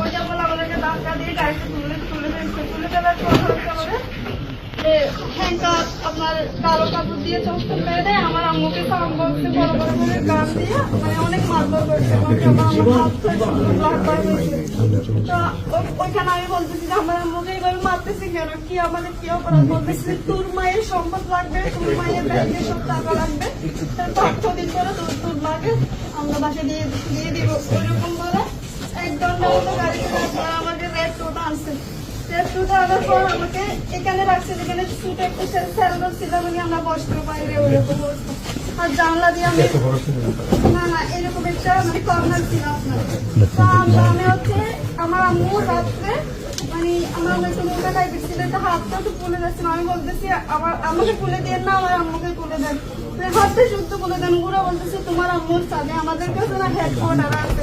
ওই যখন আমাদেরকে ধাক্কা তুলে তুলে তুলে ফেলার পর হচ্ছে আমাদের আপনার কালো কাপড় দিয়ে চোখটা মেরে দেয় আমার আম্মুকে সামবক্সে গান দিয়ে মানে অনেক মারধর করছে ওইখানে আমি বলতেছি যে আমার আম্মুকে এইভাবে মারতেছি কেন কি আমাদের কি অপরাধ বলতেছি তোর মায়ের সম্পদ লাগবে তোর মায়ের ব্যাংকে সব টাকা লাগবে তার করে তোর তোর লাগে আমরা বাসে দিয়ে দিয়ে দিব। ওইরকম বলে আমাদের রেড টোটা আনছে। রেড টোটা আনার পর আমাকে এখানে রাখছে যেখানে শুট একটা স্যালন ছিল মানে আমরা বসতে বাইরে অবস্থা। আর জানলা দিয়ে আমি না না এরকম একটা মানে কর্নার ছিল আপনার। তো আমরা আমি হচ্ছে আমার আম্মু রাত্রে মানে আমার আম্মু একটু মোটা টাইপের ছিল একটা হাতটা একটু যাচ্ছিল আমি বলতেছি আমার আমাকে তুলে দেন না আমার আম্মুকে তুলে দেন। হাতটা শুদ্ধ তুলে দেন ওরা বলতেছে তোমার আম্মুর সাথে আমাদের কাছে না হেডকোয়ার্টার আছে।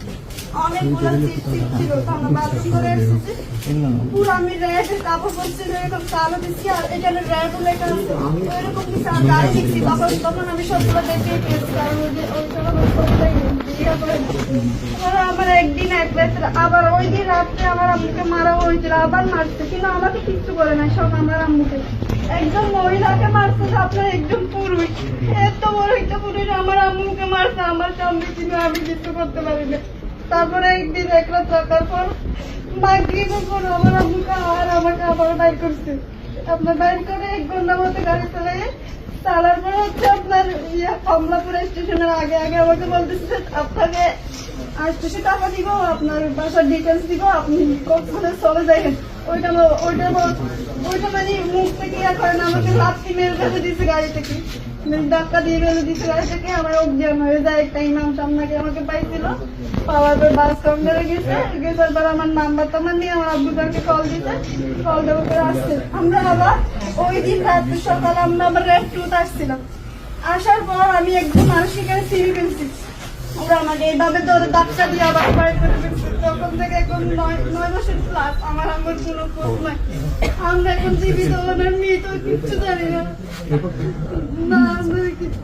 অনেকগুলো ছিল তো আমরা বাথরুম করে এসেছি পুরো আমি র্যাবের কাপড় পরছি এরকম কালো দিচ্ছি আর এখানে র্যাব লেখা আছে ওইরকম কিছু আমি গাড়ি দেখছি তখন তখন আমি সবগুলো দেখে পেয়েছি কারণ ওই যে ওই সব আমার একদিন এক আবার ওই দিন রাত্রে আমার আম্মুকে মারা হয়েছিল আবার মারছে কিন্তু আমাকে কিচ্ছু করে নাই সব আমার আম্মুকে। একজন মহিলাকে মারছে আপনার একজন পুরুষ। এত বড় একটা পুরুষ আমার আম্মুকে মারছে আমার সামনে ছিল আমি কিছু করতে পারি না। তারপরে একদিন এক রাত রাখার পর মাগরিবের পর আমার আম্মুকে আর আমাকে আবার বাইর করছে। আপনার বাইর করে এক ঘণ্টার মতো গাড়ি চালাই চালার পর হচ্ছে আপনার ইয়ে কমলাপুর স্টেশনের আগে আগে আমাকে বলতেছে, আপনাকে আটশো টাকা দিব, আপনার বাসার ডিটেলস দিব, আপনি কখনো চলে যাবেন। ওইটা ওইটা ওইটা মানে মুখ থেকে ইয়ে করে না, আমাকে লাত্তি মেরে ফেলে দিচ্ছে গাড়ি থেকে। ধাক্কা দিয়ে ফেলে দিচ্ছে গাড়ি থেকে আমার অজ্ঞান হয়ে যায়? একটা ইমাম সামনাকে আমাকে পাইছিল। পাওয়ার পর বাস কাউন্টারে গেছে। গেছার পর আমার নাম্বার টাম্বার নিয়ে আমার আব্বুদারকে কল দিতে কল দেওয়ার পরে আসছে। আমরা আবার ওই দিন রাত্রে সকালে আমরা আবার রেড টুত আসছিলাম আসার পর আমি একদম মানুষ এখানে সিঁড়ি ফেলছি ওরা আমাকে এইভাবে ধরে ধাক্কা দিয়ে আবার বাইর করে তখন থেকে এখন নয় নয় মাসের আমার আমার কোনো খোঁজ নাই। আমরা এখন জীবিত না মৃত, কিচ্ছু জানি না। না, আমরা কিছু